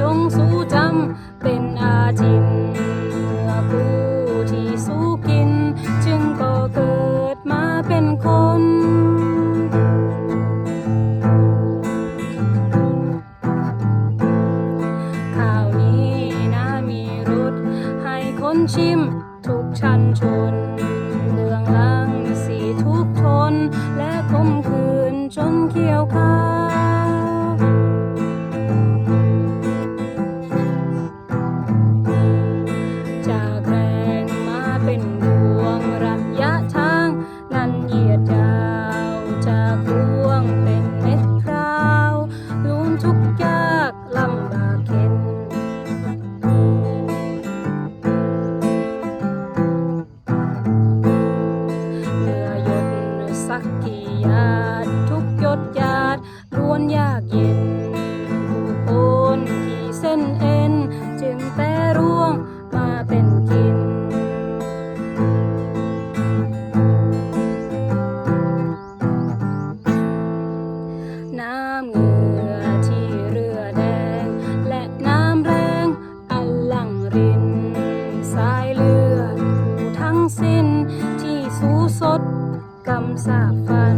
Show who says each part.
Speaker 1: จงสู้จำเป็นอาจิน ชิม ทุกชั้นชนเบื้องหลังสีทุกทน และคมคืนจนเกี่ยวข้าวจากแรงมาเป็นดวงระยะทาง นั้นเหยียดยาว จากดวงเป็นเม็ดพราวล้วนทุกข์ยาก สักกี่หยาดทุกหยดหยาดล้วนยากเย็นผู้คนที่เส้นเอ สาบฟัน